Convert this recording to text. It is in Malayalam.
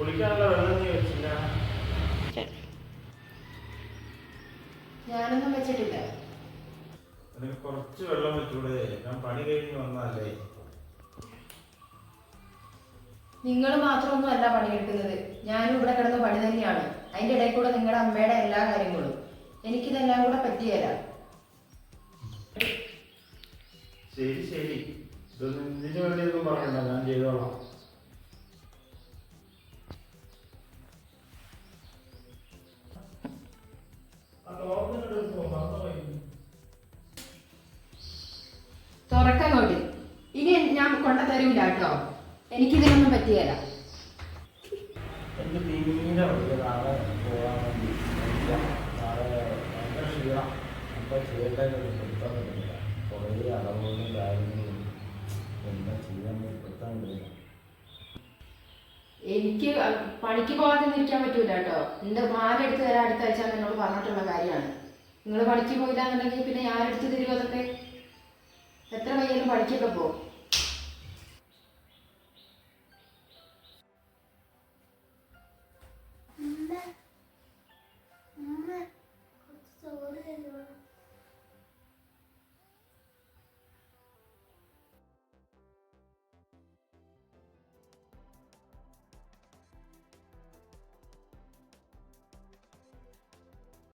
കുടിക്കാനുള്ള വെള്ളം നീ വെച്ചില്ല. ഞാനൊന്നും വെച്ചിട്ടില്ല. നിനക്ക് കുറച്ച് വെള്ളം വെച്ചൂടെ. ഞാൻ പണി കഴിഞ്ഞ് വന്നാലേ. നിങ്ങൾ മാത്രമൊന്നും അല്ല പണിയെടുക്കുന്നത്. ഞാനും ഇവിടെ കിടന്ന് പണി തന്നെയാണ്. അതിന്റെ ഇടയിൽ കൂടെ നിങ്ങളുടെ അമ്മയുടെ എല്ലാ കാര്യങ്ങളും. എനിക്കിതെല്ലാം കൂടെ പറ്റിയല്ല ശരി ശരി. ഇതൊന്നും ഇതിന് വേണ്ടിയൊന്നും പറയണ്ട ഞാൻ ചെയ്തോളാം. തുറക്കങ്ങോട്ട്. ഇനി ഞാൻ കൊണ്ട തരൂല കേട്ടോ. എനിക്കിതിനൊന്നും പറ്റിയല്ല. എനിക്ക് തീരെ വയ്യ നാളെ പോകാൻ എനിക്ക് പണിക്ക് പോകാതെ ഇരിക്കാൻ പറ്റൂല കേട്ടോ. എന്റെ എടുത്ത് തരാൻ അടുത്ത ആഴ്ച എന്നോട് പറഞ്ഞിട്ടുള്ള കാര്യമാണ്. നിങ്ങൾ പണിക്ക് പോയില്ല എന്നുണ്ടെങ്കിൽ പിന്നെ ഞാൻ എടുത്ത് തരുമോ അതൊക്കെ? എത്ര വൈകിയാലും പണിക്കൊക്കെ പോകും.